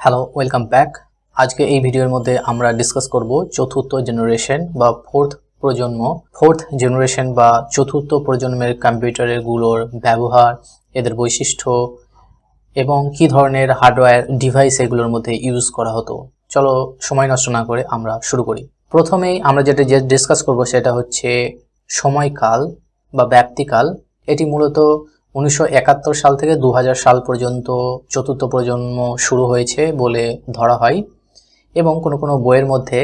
Hello welcome back আজকে এই ভিডিওর মধ্যে আমরা ডিসকাস করব চতুর্থ জেনারেশন বা ফোর্থ প্রজন্ম। ফোর্থ জেনারেশন বা চতুর্থ প্রজন্মের কম্পিউটারেরগুলোর ব্যবহার, এদের বৈশিষ্ট্য এবং কি ধরনের হার্ডওয়্যার ডিভাইস এগুলোর মধ্যে ইউজ করা হতো। চলো, সময় নষ্ট না করে আমরা শুরু করি। প্রথমেই আমরা যেটা যে ডিসকাস করব সেটা হচ্ছে সময়কাল বা ব্যাপ্তিকাল এটি মূলত উনিশশো একাত্তর সাল থেকে দু হাজার সাল পর্যন্ত চতুর্থ প্রজন্ম শুরু হয়েছে বলে ধরা হয় এবং কোনো কোনো বইয়ের মধ্যে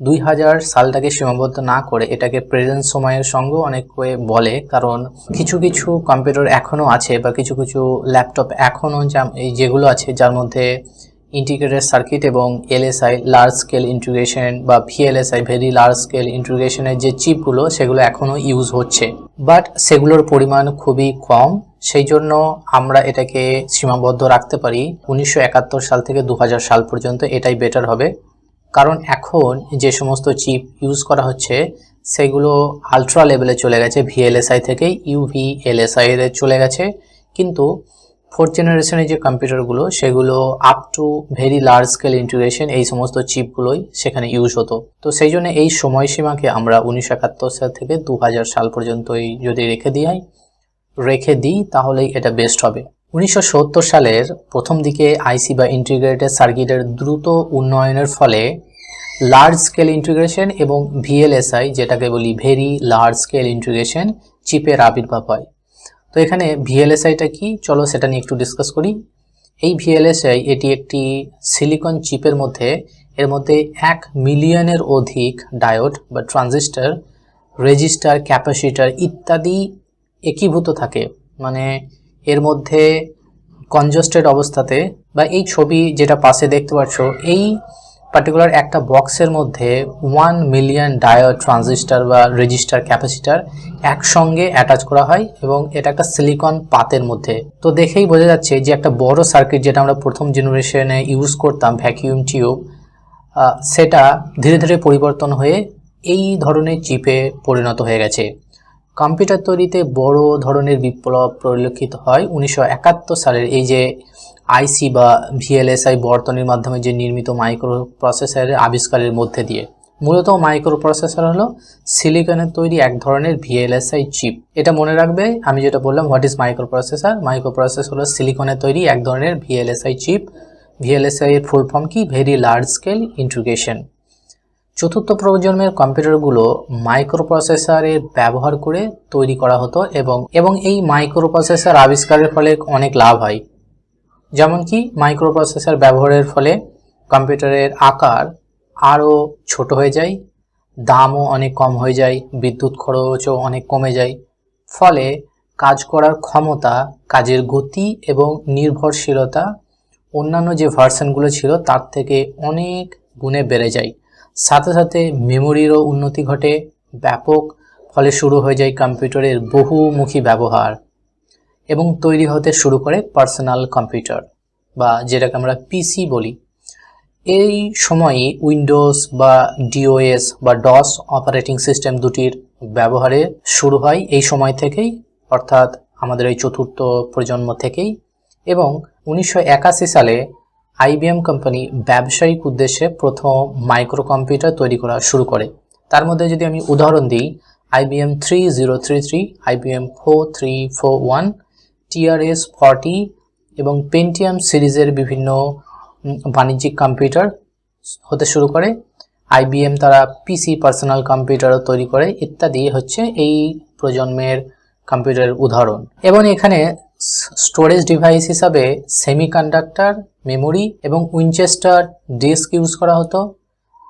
দুই হাজার সালটাকে সীমাবদ্ধ না করে এটাকে প্রেজেন্ট সময়ের সঙ্গেও অনেক বলে। কারণ কিছু কিছু কম্পিউটার এখনও আছে বা কিছু কিছু ল্যাপটপ এখনও যা এই যেগুলো আছে, যার মধ্যে ইন্টিগ্রেটেড সার্কিট এবং এলএসআই লার্জ স্কেল ইন্টিগ্রেশন বা ভিএলএসআই ভেরি লার্জ স্কেল ইন্টিগ্রেশনের যে চিপগুলো সেগুলো এখনও ইউজ হচ্ছে। বাট সেগুলোর পরিমাণ খুবই কম। সেই জন্য আমরা এটাকে সীমাবদ্ধ রাখতে পারি। উনিশশো একাত্তর সাল থেকে দু হাজার সাল পর্যন্ত এটাই বেটার হবে। কারণ এখন যে সমস্ত চিপ ইউজ করা হচ্ছে, সেগুলো আলট্রা লেভেলে চলে গেছে ভিএলএসআই থেকে ইউভি এলএসআই চলে গেছে। কিন্তু ফোর্থ জেনারেশনের যে কম্পিউটারগুলো সেগুলো up to very large scale integration এই সমস্ত চিপগুলোই সেখানে ইউজ হতো। তো সেই জন্য এই সময়সীমাকে আমরা উনিশশো একাত্তর সাল থেকে দু হাজার সাল পর্যন্তই যদি রেখে দিই রেখে দিই, তাহলেই এটা বেস্ট হবে। উনিশশো সত্তর সালের প্রথম দিকে আইসি বা ইন্টিগ্রেটেড সার্কিটের দ্রুত উন্নয়নের ফলে লার্জ স্কেল ইন্টিগ্রেশন এবং ভিএলএসআই যেটাকে বলি ভেরি লার্জ স্কেল ইন্টিগ্রেশন চিপের আবির্ভাব হয়। তো এখানে ভিএলএসআইটা কি? চলো সেটা নিয়ে একটু ডিসকাস করি। এই ভিএলএসআই এটি একটি সিলিকন চিপের মধ্যে, এর মধ্যে এক মিলিয়নের অধিক ডায়োড বা ট্রানজিস্টার রেজিস্টার ক্যাপাসিটার ইত্যাদি একীভূত থাকে। মানে এর মধ্যে কনজাস্টেড অবস্থাতে বা এই ছবি যেটা পাশে দেখতে পাচ্ছ, এই পার্টিকুলার একটা বক্সের মধ্যে ওয়ান মিলিয়ন ডায়োড ট্রানজিস্টার বা রেজিস্টার ক্যাপাসিটার একসঙ্গে অ্যাটাচ করা হয় এবং এটা একটা সিলিকন পাতের মধ্যে। তো দেখেই বোঝা যাচ্ছে যে একটা বড় সার্কিট যেটা আমরা প্রথম জেনারেশনে ইউজ করতাম ভ্যাকিউম টিউব সেটা ধীরে ধীরে পরিবর্তন হয়ে এই ধরনের চিপে পরিণত হয়ে গেছে। কম্পিউটার তৈরিতে বড় ধরনের বিপ্লব পরিলক্ষিত হয় উনিশশো একাত্তর সালের এই যে আইসি বা ভিএলএসআই বর্তনীর মাধ্যমে যে নির্মিত মাইক্রো প্রসেসরের আবিষ্কারের মধ্যে দিয়ে। মূলত মাইক্রো প্রসেসর হলো সিলিকনের তৈরি এক ধরনের ভিএলএসআই চিপ। এটা মনে রাখবে, আমি যেটা বললাম what is microprocessor microprocessor হলো সিলিকনের তৈরি এক ধরনের ভিএলএসআই চিপ। ভিএলএসআই এর ফুল ফর্ম কি? ভেরি লার্জ স্কেল ইন্টিগ্রেশন চতুর্থ প্রজন্মের কম্পিউটারগুলো মাইক্রো প্রসেসরের ব্যবহার করে তৈরি করা হতো এবং এবং এই মাইক্রো প্রসেসর আবিষ্কারের ফলে অনেক লাভ হয়। যেমন কি মাইক্রো প্রসেসর ব্যবহারের ফলে কম্পিউটারের আকার আরও ছোট হয়ে যায়, দামও অনেক কম হয়ে যায়, বিদ্যুৎ খরচও অনেক কমে যায়। ফলে কাজ করার ক্ষমতা, কাজের গতি এবং নির্ভরশীলতা অন্যান্য যে ভার্সনগুলো ছিল তার থেকে অনেক গুণে বেড়ে যায়। সাথে সাথে মেমোরিরও উন্নতি ঘটে, ব্যাপক ফলে শুরু হয়ে যায় কম্পিউটারের বহুমুখী ব্যবহার এবং তৈরি হতে শুরু করে পার্সোনাল কম্পিউটার বা যেটাকে আমরা পিসি বলি। এই সময়ে উইন্ডোজ বা ডিওএস বা ডস অপারেটিং সিস্টেম দুটির ব্যবহারে শুরু হয় এই সময় থেকেই, অর্থাৎ আমাদের এই চতুর্থ প্রজন্ম থেকেই এবং উনিশশো একাশি সালে আইবিএম কোম্পানি ব্যবসায়িক উদ্দেশ্যে প্রথম মাইক্রো কম্পিউটার তৈরি করা শুরু করে। তার মধ্যে যদি আমি উদাহরণ দিই IBM three zero three three IBM four three four one TRS forty এবং পেন্টিয়াম সিরিজের বিভিন্ন বাণিজ্যিক কম্পিউটার হতে শুরু করে। আইবিএম তারা পিসি পার্সোনাল কম্পিউটারও তৈরি করে। ইত্যাদি হচ্ছে এই প্রজন্মের কম্পিউটারের উদাহরণ। এবং এখানে স্টোরেজ ডিভাইস হিসাবে সেমিকন্ডাক্টর, মেমোরি এবং উইনচেস্টার ডিস্ক ইউজ করা হতো।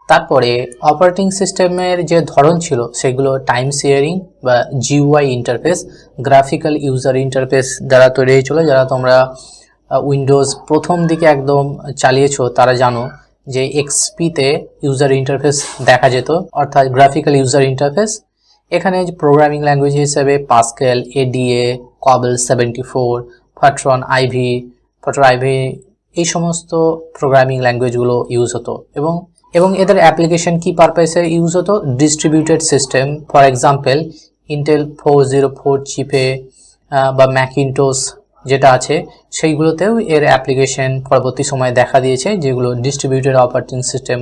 তারপরে অপারেটিং সিস্টেমের যে ধরন ছিল, সেগুলো টাইম শেয়ারিং বা GUI interface, graphical user interface যারা তৈরি হয়েছিল, যারা তোমরা উইন্ডোজ প্রথম দিকে একদম চালিয়েছো, তারা জানো যে এক্সপিতে ইউজার ইন্টারফেস দেখা যেত, অর্থাৎ গ্রাফিক্যাল ইউজার ইন্টারফেস এখানে প্রোগ্রামিং ল্যাঙ্গুয়েজ হিসেবে Pascal ADA COBOL seventy four Fortran IV Fortran IV এই সমস্ত প্রোগ্রামিং ল্যাঙ্গুয়েজগুলো ইউজ হতো। এবং এবং এদের অ্যাপ্লিকেশন কি পারপাসে ইউজ হতো? Distributed system for example Intel four zero four চিপে বা ম্যাকিনটোস যেটা আছে, সেইগুলোতেও এর অ্যাপ্লিকেশন পরবর্তী সময়ে দেখা দিয়েছে, যেগুলো ডিস্ট্রিবিউটেড অপারেটিং সিস্টেম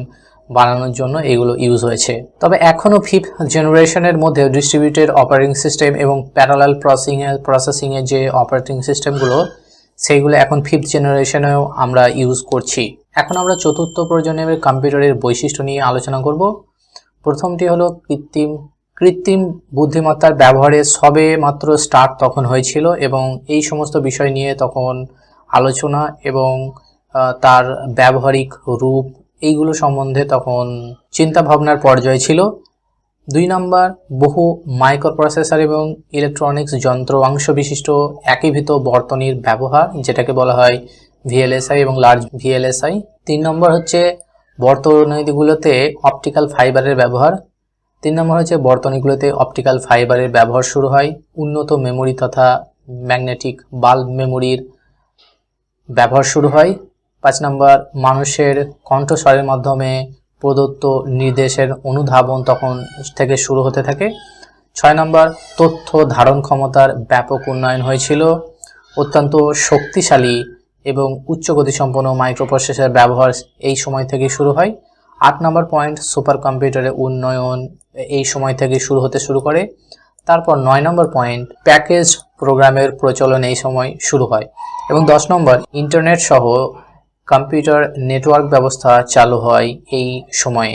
বানানোর জন্য এগুলো ইউজ হয়েছে। তবে এখনও ফিফথ জেনারেশনের মধ্যে ডিস্ট্রিবিউটেড অপারেটিং সিস্টেম এবং প্যারালাল প্রসেসিংয়ের প্রসেসিংয়ের যে অপারেটিং সিস্টেমগুলো সেইগুলো এখন ফিফথ জেনারেশনেও আমরা ইউজ করছি। এখন আমরা চতুর্থ প্রজন্মের কম্পিউটারের বৈশিষ্ট্য নিয়ে আলোচনা করব। প্রথমটি হলো কৃত্রিম কৃত্রিম বুদ্ধিমত্তার ব্যবহারে সবে মাত্র স্টার্ট তখন হয়েছিল এবং এই সমস্ত বিষয় নিয়ে তখন আলোচনা এবং তার ব্যবহারিক রূপ এইগুলো সম্বন্ধে তখন চিন্তা ভাবনার পর্যায়ে ছিল। দুই নম্বর, বহু মাইক্রো প্রসেসর এবং ইলেকট্রনিক্স যন্ত্র অংশ বিশিষ্ট একীভূত বর্তনীর ব্যবহার, যেটাকে বলা হয় ভিএলএসআই এবং লার্জ ভিএলএসআই। তিন নম্বর হচ্ছে বর্তনীগুলোতে অপটিক্যাল ফাইবারের ব্যবহার। তিন নম্বর হচ্ছে বর্তনীগুলোতে অপটিক্যাল ফাইবারের ব্যবহার শুরু হয় উন্নত মেমোরি তথা ম্যাগনেটিক বাল্ব মেমোরির ব্যবহার শুরু হয়। পাঁচ নম্বর, মানুষের কণ্ঠস্বরের মাধ্যমে প্রদত্ত নির্দেশের অনুধাবন তখন থেকে শুরু হতে থাকে। ছয় নম্বর, তথ্য ধারণ ক্ষমতার ব্যাপক উন্নয়ন হয়েছিল। অত্যন্ত শক্তিশালী এবং উচ্চ গতিসম্পন্ন মাইক্রোপ্রসেসর ব্যবহার এই সময় থেকে শুরু হয়। আট নম্বর পয়েন্ট সুপার কম্পিউটারের উন্নয়ন এই সময় থেকে শুরু হতে শুরু করে। তারপর নয় নম্বর পয়েন্ট প্যাকেজ প্রোগ্রামের প্রচলন এই সময় শুরু হয়। এবং দশ নম্বর, ইন্টারনেট সহ কম্পিউটার নেটওয়ার্ক ব্যবস্থা চালু হয় এই সময়ে।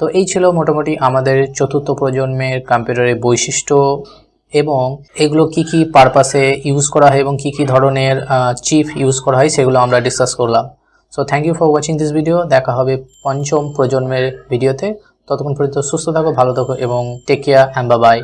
তো এই ছিল মোটামুটি আমাদের চতুর্থ প্রজন্মের কম্পিউটারের বৈশিষ্ট্য এবং এগুলো কি কি পারপাসে ইউজ করা হয় এবং কি কি ধরনের চিপ ইউজ করা হয় সেগুলো আমরা ডিসকাস করলাম। So thank you for watching this video দেখা হবে পঞ্চম প্রজন্মের ভিডিওতে ততক্ষণ পর্যন্ত সুস্থ থাকো, ভালো থাকো এবং টেক কেয়ার অ্যান্ড বাই